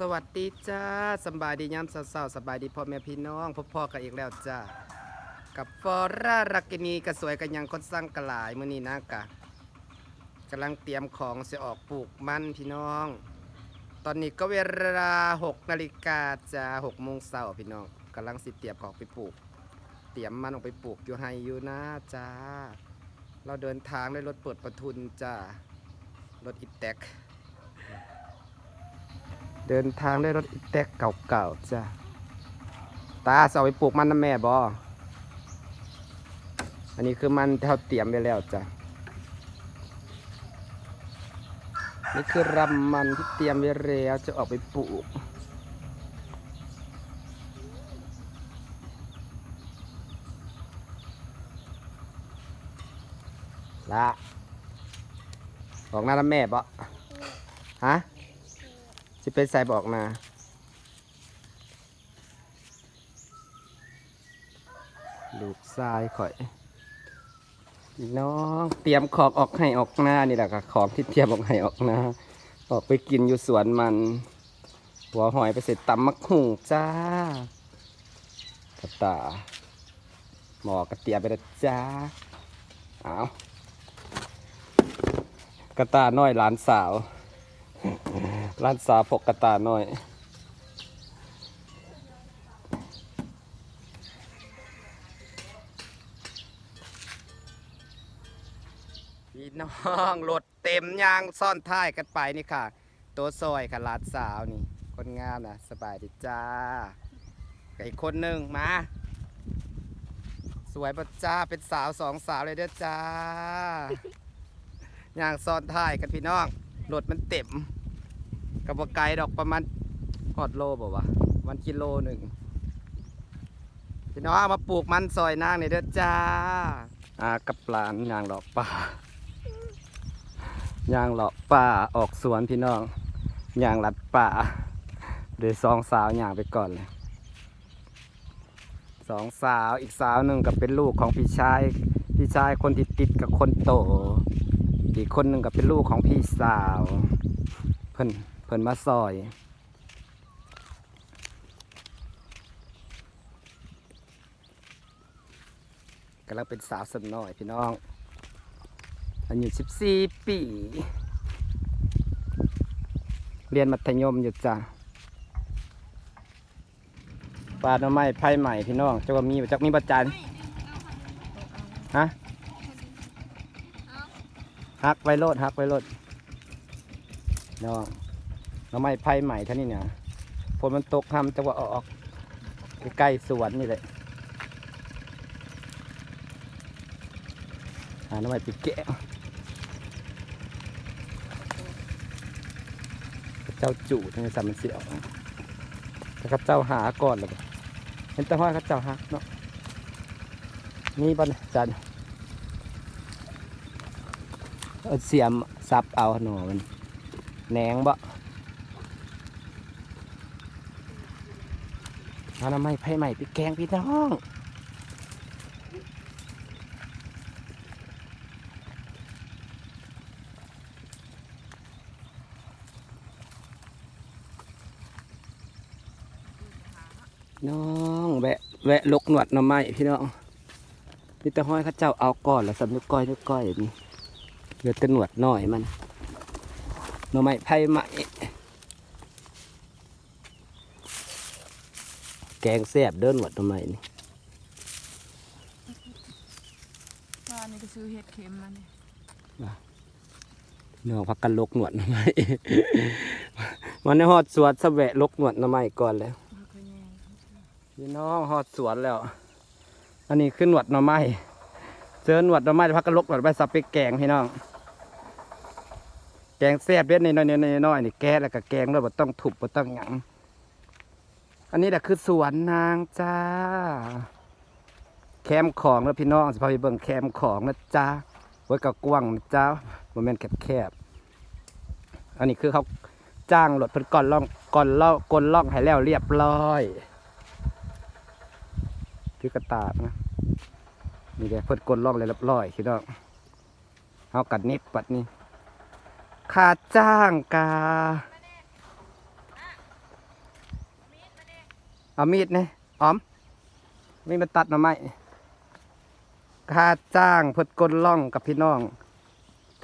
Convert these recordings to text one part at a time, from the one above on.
สวัสดีจ้าสบายดียามเศร้าๆสบายดีพ่อแม่พี่น้องพบพ่อกันอีกแล้วจ้ากับฟอร่ารักกินีกระสวยกันยังคนสร้างกระหลายมื้อนี้นะกะกำลังเตรียมของจะออกปลูกมันพี่น้อง ตอนนี้ก็เวลา6นาฬิกาจ้า6โมงเช้าพี่น้องกำลังสิเตรียมของไปปลูก เตรียมมันออกไปปลูกอยู่ไฮอยู่นะจ้าเราเดินทางด้วยรถเปิดประทุนจ้ารถอิแตก เดินทางด้วยรถอีแท็กเก่าๆจ้ะตาสเอาไปปลูกมันน้ำแม่บออันนี้คือมันที่เขาเตรียมไว้แล้วจ้ะนี่คือรำมันที่เตรียมไว้แล้วจะออกไปปลูกละบอกหน้าน้ำแม่บอฮะ จะเป็นสายบอกนะลูกทรายข่อยพี่น้องเตรียมของออกให้ออกหน้านี่แหละค่ะของที่เตรียมออกให้ออกหน้าออกไปกินอยู่สวนมัน หัวหอยไปเสร็จตำมักหุ่งจ้ากระตาหมอกระเตียไปแล้วจ้าเอากระตาน้อยหลานสาว ร้านสาวพกกระตาหน่อย พี่น้องรถเต็มยางซ่อนท้ายกันไปนี่ค่ะ ตัวซอยค่ะร้านสาวนี่ คนงามนะสบายดีจ้ากับอีกคนหนึ่งมา สวยปะจ้าเป็นสาวสองสาวเลยเด้อจ้า ยางซ่อนท้ายกันพี่น้องรถมันเต็ม กับว่าไกลดอกประมาณหอดโลบอกว่าวันกิโลหนึ่งพี่น้องเอามาปลูกมันซอยนางนี่เด้อจ้าอากับหลานยางหลอกป่ายางหลอกป่าออกสวนพี่น้องยางหลัดป่าเดี๋ยวสองสาวยางไปก่อนเลยสองสาวอีกสาวหนึ่งก็เป็นลูกของพี่ชายพี่ชายคนที่ติดกับคนโต อีกคนหนึ่งก็เป็นลูกของพี่สาว เพิ่น เพิ่นมาซอย กำลังเป็นสาวสำน้อยพี่น้องอายุ14 ปี เรียนมัธยมอยู่จ้ะปลาหน่อไม้ไผ่ใหม่พี่น้องเจ้าว่ามีจักมีบัจจันฮะฮักไวโลดฮักไวโลดน้อง น่อไม้ไผ่ใหม่ท่านี้เนี่ยฝนมันตกห้ามจะว่าออกใกล้สวนนี่แหละหาหน่อไม้ปีแก้วเจ้าจู่ในสามมันเสียวแต่ข้าเจ้าหาก่อนเลยเห็นต่ห้อยข้าเจ้าหาเนาะนี่บันจันเอาเสียมซับเอาหน่อมันแหนงบ่ เอาน้ำไม้ไผ่ใหม่ไปแกงพี่น้องน้องแวะแวะลกหนวดหน้ำไม้พี่น้องนี่ต่ห้อยข้าเจ้าเอาก่อนแล้วสำนึกก้อยนึกก้อยนี่เหลือแต่หนวดหน่อยมันหน้ำไม้ไผ่ใหม่ แกงแซ่บเดินหวดทำไมนี่ว่านี่ก็ซื้อเห็ดเข็มมาเนี่ยเนื้อพักกันลกหนวดทำไมวันนี้ฮอดสวนสะแวะลกหนวดทำไมก่อนแล้วมันก็แย่งพี่น้องฮอดสวนแล้ว อันนี้คือหนวดหน่อไม้เจอหนวดหน่อไม้พักกันลกหนวดไปสับไปแกงพี่น้อง แกงแซ่บเด็ดในน้อยๆน้อยๆนี่แกะแล้วก็แกงด้วยบ่ต้องถุบบ่ต้องหยัง อันนี้แหละคือสวนนางจ้า แคมของแล้วพี่น้องจะพาไปเบิ่งแคมของนะจ้าไว้กับกว้างนะจ้าบ่แม่นแคบๆอันนี้คือเขาจ้างรถเพิ่นก่อนล่องก่อนล่องกลล่องให้แล้วเรียบร้อยคือกระตากนะนี่แหละเพิ่นกลล่องเลยเรียบร้อยพี่น้องเอากัดนิบปัดนี่ค่าจ้างกา เอามีดเนี่ยอ้อมมีมาตัดหน่อไม้ค่าจ้างเพิ่นกลล่องกับพี่น้อง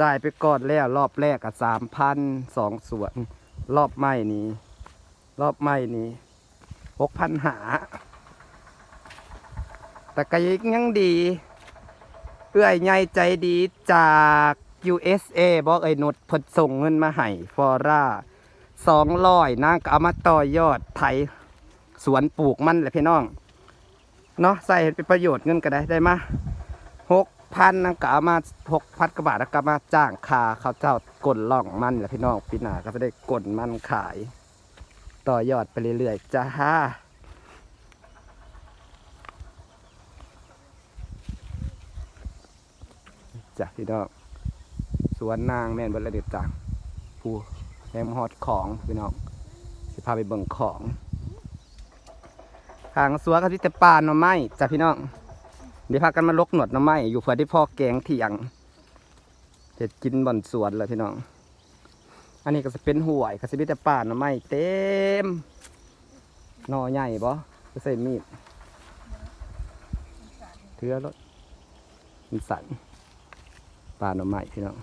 จ่ายไปก่อนแล้วรอบแรกอะสามพันสองส่วน รอบใหม่นี้ รอบใหม่นี้หกพันหา แต่ก็ยังดี เอื้อยใหญ่ใจดีจาก USA บอกไอ้นุดพิ่นส่งเงินมาให้ฟอร่าสองร้อยนางก็เอามาต่อยอดไถ สวนปลูกมันแหละพี่น้องเนาะใส่เป็นประโยชน์เงินก็ได้ได้มาหกพันนางก็เอามาหกพันกว่าบาทแล้วก็มาจ้างคาเขาเจ้ากลล่องมันแหละพี่น้องปีหน้าก็จะได้กลมันขาย ต่อยอดไปเรื่อยๆจ้าจ้ะพี่น้องสวนนางแม่นบดลเด็ดจ้ะผู้แหมฮอดของพี่น้องสิพาไปเบิ่งของางสัวกับที่แต่ป่าหน่อไม้จ้ะพี่น้องเดี๋ยวพากันมาลกหนวดหน่อไม้อยู่เพื่อที่พ่อแกงเถียงเห็ดกินบ่อนสวนเลยพี่น้อง อันนี้ก็จะเป็นห่วยก็จะมีแต่ป่าหน่อไม้เต็มหน่อใหญ่บ่ก็ใส่มีดเถือรถมันสั่นปลาหน่อไม้พี่น้อง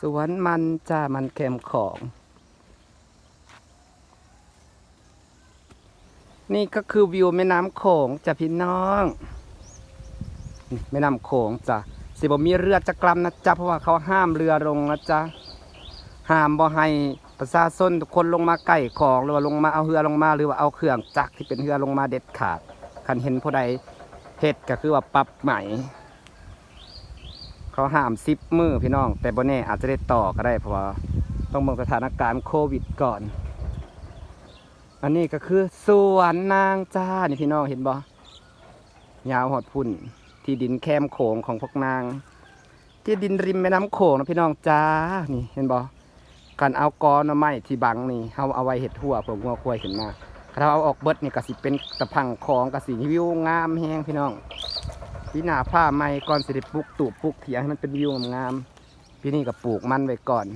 สวนมันจ้ามันแคมของ นี่ก็คือวิวแม่น้ำโขงจ้ะพี่น้องนี่แม่น้ำโขงจ้ะสิบ่มีเรือจะกลัมนะจ๊ะเพราะว่าเขาห้ามเรือลงนะจ๊ะห้ามบ่ให้ประชาชนทุกคนลงมาใกล้ของหรือว่าลงมาเอาเรือลงมาหรือว่าเอาเครื่องจักรที่เป็นเรือลงมาเด็ดขาดคันเห็นผู้ใดเฮ็ดก็คือว่าปรับใหม่เขาห้ามซิปมือพี่น้อง แต่บ่แน่อาจจะได้ต่อก็ได้เพราะว่าต้องเบิ่งสถานการณ์โควิดก่อน อันนี้ก็คือสวนนางจ้า นี่พี่น้องเห็นบ่ยาวหอดพุ่น ที่ดินแคมโขงของพวกนาง ที่ดินริมแม่น้ำโขงนะพี่น้องจ้า นี่เห็นบ่การเอากอหน่อไม้ที่บังนี่เฮาเอาไว้เห็ดหัวเพื่องัวควายขึ้นมาถ้าเอาออกเบิดนี่ก็สิเป็นตะพังของก็สิวิวงามแฮงพี่น้องพี่หน้าผ้าไม้ก่อนสิได้ปลูกตูบปลูกเถียงให้มันเป็นวิวงามๆพี่นี่ก็ปลูกมันไว้ก่อน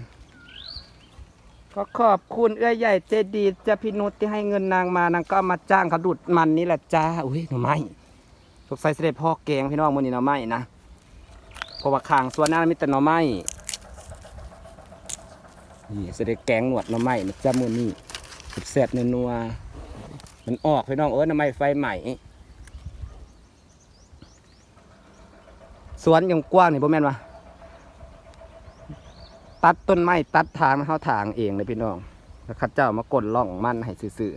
ก็ขอบคุณเอื้อใหญ่เจดีจะพี่นุชที่ให้เงินนางมานางก็มาจ้างเขาดุดมันนี่แหละจ้าอุ้ยหน่อไม้สงสัยสิได้พ่อแกงพี่น้องมื้อนี้หน่อไม้นะเพราะว่าขางสวนนั้นมีแต่หน่อไม้นี่สิได้แกงหนวดหน่อไม้นะจ้ามือนี้แซ่บๆนัวมันออกพี่น้องเออทำไมไฟใหม่สวนยังกว้างนี่บ่แม่นวะ ตัดต้นไม้ตัดทางเข้าทางเองเลยพี่น้องแล้วข้าเจ้ามากดล่องมันให้ซื่อ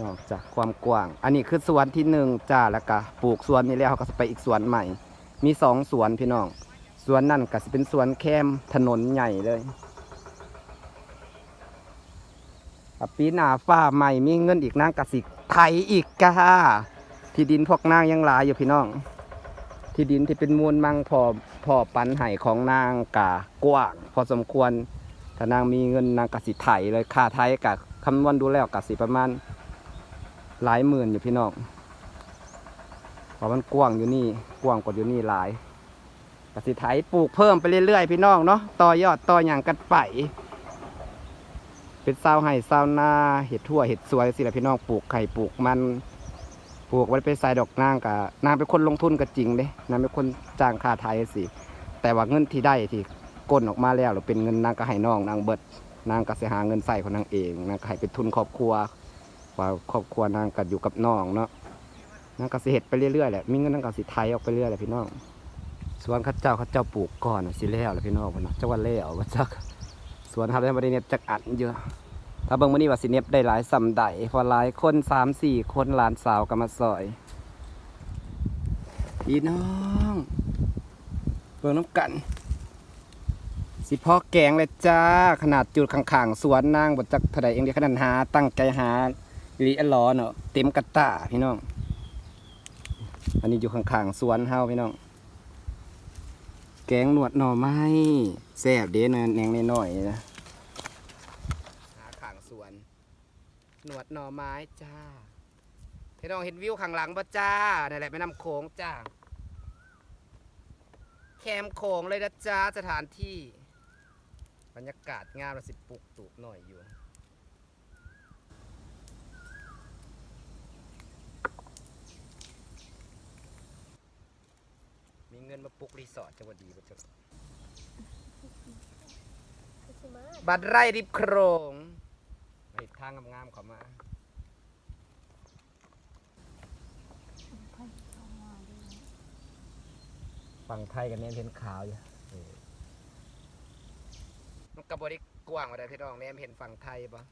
นอกจากความกว้าง อันนี้คือสวนที่หนึ่งจ้าแล้วก็ปลูกสวนนี้แล้วเขาก็จะไปอีกสวนใหม่ มีสองสวนพี่น้อง สวนนั่นก็จะเป็นสวนแคมถนนใหญ่เลยปีหน้าฟ้าใหม่มีเงินอีกนางกสิไทยอีกกาที่ดินพวกนางยังหลายอยู่พี่น้อง ที่ดินที่เป็นมูลมังพอพอปันไห่ของนางกากว้างพอสมควรถ้านางมีเงินนางกสิไทยเลยค่าไทยกับคำนวณดูแล้วกสิประมาณหลายหมื่นอยู่พี่น้องเพราะมันกว้างอยู่นี่กว้างกว่าอยู่นี่หลายกสิไทยปลูกเพิ่มไปเรื่อยๆพี่น้องเนาะต่อยอดต่ออย่างกันไปเป็นเศร้าวไห่เศร้าวนาเห็ดทั่วเห็ดสวยสิละพี่น้องปลูกไข่ปลูกมัน ปลูกไว้ไปใส่ดอกนางกะนางเป็นคนลงทุนก็จริงเด้นางเป็นคนจ้างค่าไทยสิแต่ว่าเงินที่ได้ที่ก้นออกมาแล้วหรือเป็นเงินนางก็ให้น้องนางเบิดนางก็เสียหาเงินใส่ของนางเองนางก็ให้เป็นทุนครอบครัวว่าครอบครัวนางก็อยู่กับน้องเนาะนางก็สิเห็ดไปเรื่อยๆแหละมีเงินนางก็สิไทยออกไปเรื่อยแหละพี่น้องสวนข้าเจ้าข้าเจ้าปลูกก่อนสิแล้วแหละพี่น้องพุ่นนาะจังหวัดแล้วว่าจักสวนครับได้มาได้เน็บจักอันเยอะ ถ้าเบิ่งมื้อนี้ว่าสิเน็บได้หลายสำใดเพอหลายคนสามสี่คนหลานสาวก็มาซอยพี่น้องเบิ่งน้ำกัน สิพ่อแกงเลยจ้า ขนาดจุดข้างๆ สวนนางบดจักเท่าใดเองเดียวขนาดหา ตั้งใจหาอีหลีอลอเนาะเต็มกระตาพี่น้อง อันนี้อยู่ข้างๆ สวนเฮาพี่น้อง แกงหนวดหน่อไม้แซ่บเด้นะแนงน้อยๆนะหาข้างสวน หนวดหน่อไม้จ้าพี่น้องเห็นวิวข้างหลังปะจ้านั่นแหละแม่น้ำโขงจ้าแคมโขงเลยนะจ๊ะสถานที่ บรรยากาศงามและสิปลุกตูบหน่อยอยู่มีเงินมาปลุกรีสอร์ทจังหวัดดีป่ะจ๊ะบัตรไร่ริบโครง ทางงามๆเขามาฝั่งไทยกันเนี่ยเห็นขาวอยู่มันกระบได้กว้างว่าได้พี่น้องแนมเห็นฝั่งไทยปะ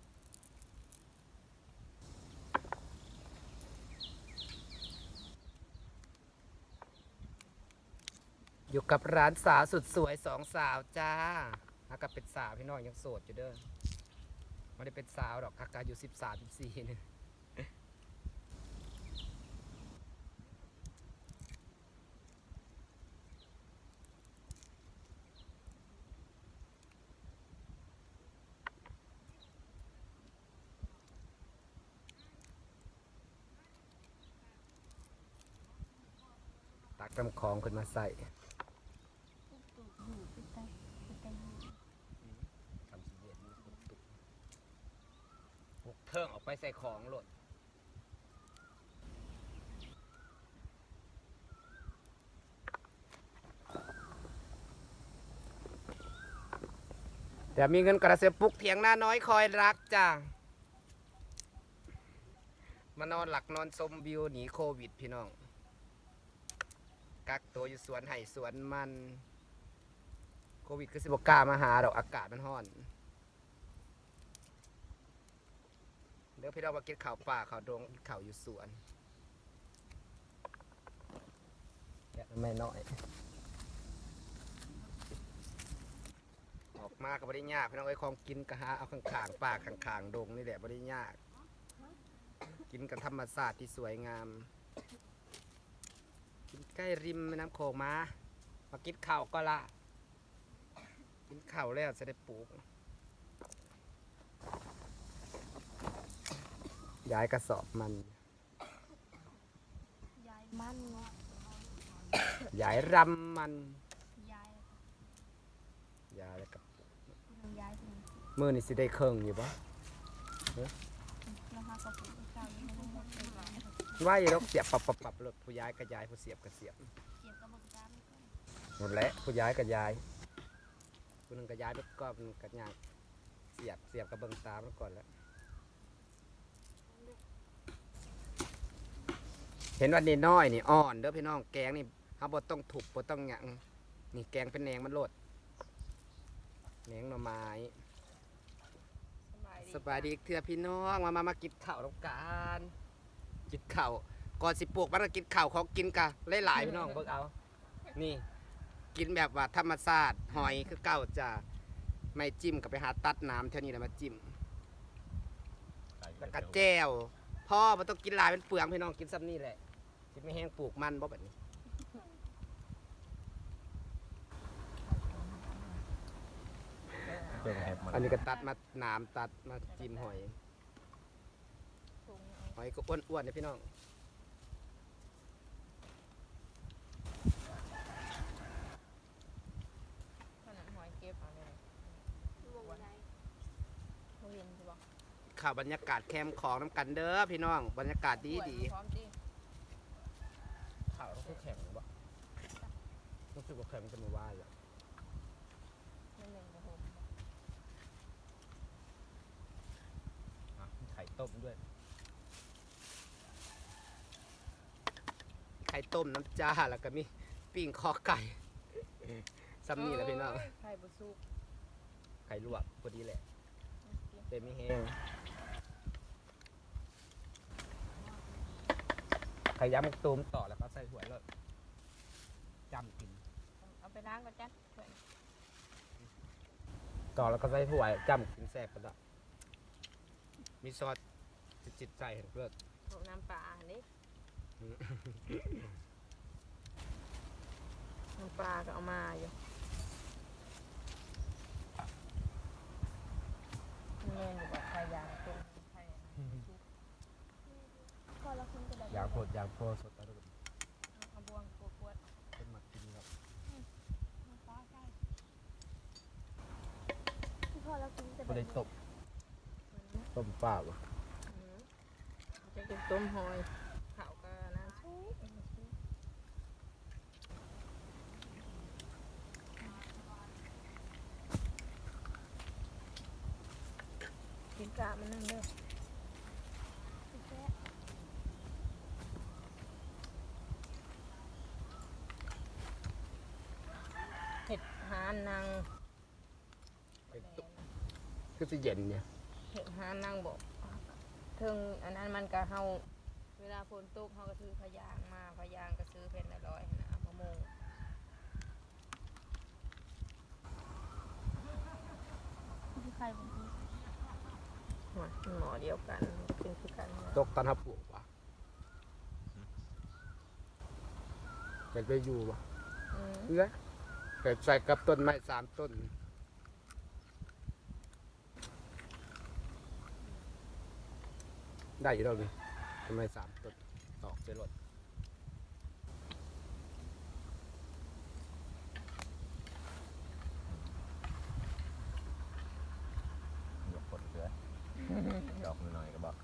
อยู่กับร้านสาวสุดสวยสองสาวจ้าอากับเป็นสาวพี่น้องยังโสดอยู่เด้อ ไม่ได้เป็นสาวดอกอากาอยู่สิบสามสิบสี่นี่ตักน้ำของขึ้นมาใส่ทำสีเย็นตุกตุก ปุกเทิงออกไปใส่ของหลดเดี๋ยวมีเงินกระเสียปุกเถียงหน้าน้อยคอยรักจ้ามานอนหลักนอนชมวิวหนีโควิดพี่น้อง กักตัวอยู่สวนไห่สวนมัน โควิดก็สิบก้ามาหาดอกอากาศมันร้อน เดี๋ยวพี่เรามากินข้าวป่าข้าวดงข้าวอยู่สวนแกะไม่น้อยออกมาก็บ่ได้ยากพี่น้องไอ้ของกินก็หาเอาข้างๆป่าข้างๆดงนี่แหละบ่ได้ยาก กินกับธรรมศาสตร์ที่สวยงาม กินใกล้ริมแม่น้ำโขงมา มากินข้าวก็ละ กินข้าวแล้วจะได้ปลูก ย้ายกระสอบมัน ยายมันย้ายรำมัน ยายย้ายแล้วกับทางยายถึงมือนี่สิได้เครื่องอยู่ปะแล้วหากระปุกเจ้ายังไม่ได้หมดเลยว่าอยู่ดอกเสียบปับปับปับรถผู้ย้ายก็ย้ายผู้เสียบก็เสียบเกี่ยวกับบักจ้าไม่ก่อนหมดแล้วผู้ย้ายก็ย้ายผู้หนึงก็ย้ายไปก็มันก็ยากเสียบเสียบกับเบิ่งตามมันก่อนแล้ว เห็นว่านี่น้อยนี่อ่อนเด้อพี่น้องแกงนี่เฮาบ่ต้องถูกบ่ต้องหยังนี่แกงเป็นแหนงมันโลดแหนงหน่อไม้สบายดีเถื่อพี่น้องมามามากินข้าวแล้วกันกินข้าวก่อนสิปลูกมันก็กินข้าวของกินกะหลายๆพี่น้องเบิ่งเอา นี่ กินแบบว่าธรรมชาติหอยคือเก่าจ้ะไม่จิ้มก็ไปหาตัดน้ำเท่านี้แล้วมาจิ้มแล้วก็แจ่วพ่อมันต้องกินหลายเป็นเปลืองพี่น้องกินซ้ำนี่แหละ กินไม่แห้งปลูกมันบ่แบบนี้เครื่องแฮปมันอันนี้ก็ตัดมาน้ำตัดมาจิ้มหอยหอยก็อ้วนๆเนี่ยพี่น้องขนาดหอยเก็บเอาเลยเขาเห็นใช่ปะข่าวบรรยากาศแคมป์ของน้ำกันเด้อพี่น้อง บรรยากาศดีดี พร้อมดิข่า วต้องแข็งบ่รู้สึกว่าแข็งจะมาว่าอยู่นั่นเองครับผมอะไข่ต้มด้วย ไข่ต้มน้ำจ้าแล้วก็มีปิ้งคอไก่ซ้ำนี่แหละพี่น้อง ไข่บุซุกไข่ลวกพอดีแหละเต็มไม่แห้งไข่ยำมะตูมต่อแล้วก็ใส่หัวแล้วจำกิน เอาไปล้างก่อนจ้ะเพื่อนต่อแล้วก็ใส่หัวจำกินแซ่บกันละมีซอสจิตใจเห็นเพื่อนพวกน้ำปลาอันนี้น้ำปลาก็เอามาอยู่เงินอยู่กับไข่ยางตร อยากโพดอยากโพดสดตลรุอบวงปวดปวดเป็นมักกินครับมป้าใช่ที่พอเรากินแต่ไม่ได้ตบต้มป่าวะจะกินต้มหอยเผากันนะชุบกินกะมันนั่นเด้อานางคือสิเย็นเนี่ยเห็ดหานางบอกถึงอันนั้นมันก็เฮาเวลาฝนตกเฮาก็ซื้อพะยางมาพะยางก็ซื้อเพนละร้อยนะมะม่วงคือใครบางทีหมอหมอเดียวกันเป็นคือกันนะตกตอนทับปลูกวะจะไปอยู่วะอืม เอื้อเกิดใส่กับต้นไม้สามต้น ได้อยู่แล้วนี่ต้นไม้สามต้นตอกใส่รถยกผลเสือดอกหน่อยๆก็บอก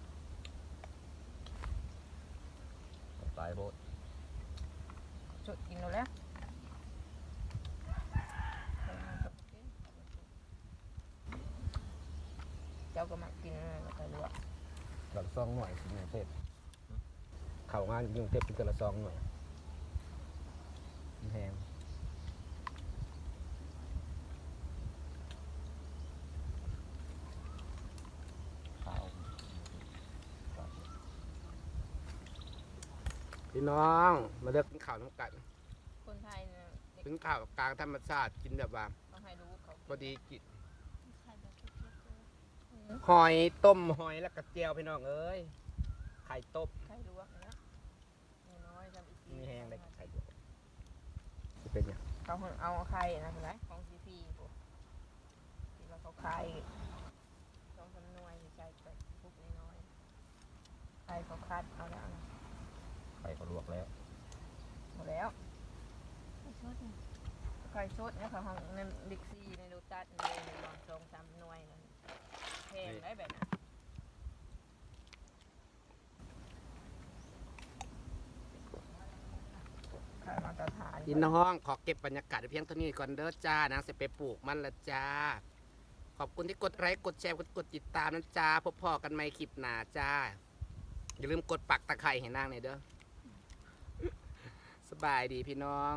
ตายโพดจุดกินแล้วแหล้วเจ้าก็มากินแล้วก็ลวก กระ ซองหน่อยสิเนี่ยเทพเข่างานยุ่งเทพเป็นกระซองหน่อยมันแพงข้าวพี่น้องมาเลือกกินข้าวน้ำกันคนไทยเนี่ยเด็กกินข้าวกลางธรรมชาติกินแบบว่าต้องให้รู้เขาพอดีกิน ใครแบบเทียบเลย อืม หอยต้มหอยแล้วกระเจียวพี่น้องเอ้ยไข่ต้มใครรู้ว่าเนี่ยน้อยๆทำอีกทีมีแห้งได้ไข่ต้มจะเป็นยังเขาเอาไข่นะเห็นไหมของซีพีพวกที่ว่าเขาขายสองสามหน่วยใส่ไปทุกน้อยๆไข่เขาคัดเอาแล้วนะไข่เขาลวกแล้วหมดแล้วไอ้ชดเนี่ยไข่สดเนี่ยเขาห้องในบิ๊กซีในโลตัสในในลองสองสามหน่วยนั่นแพงได้แบบนั้นมาตรฐานพี่น้องขอเก็บบรรยากาศไว้เพียงเท่านี้ก่อนเด้อจ้านางจะไปปลูกมันละจ้า ขอบคุณที่กดไลค์กดแชร์กดกดติดตามนะจ้าพบพ่อกันใหม่คลิปหน้าจ้า อย่าลืมกดปักตะไคร้ให้นางหน่อยเด้อสบายดีพี่น้อง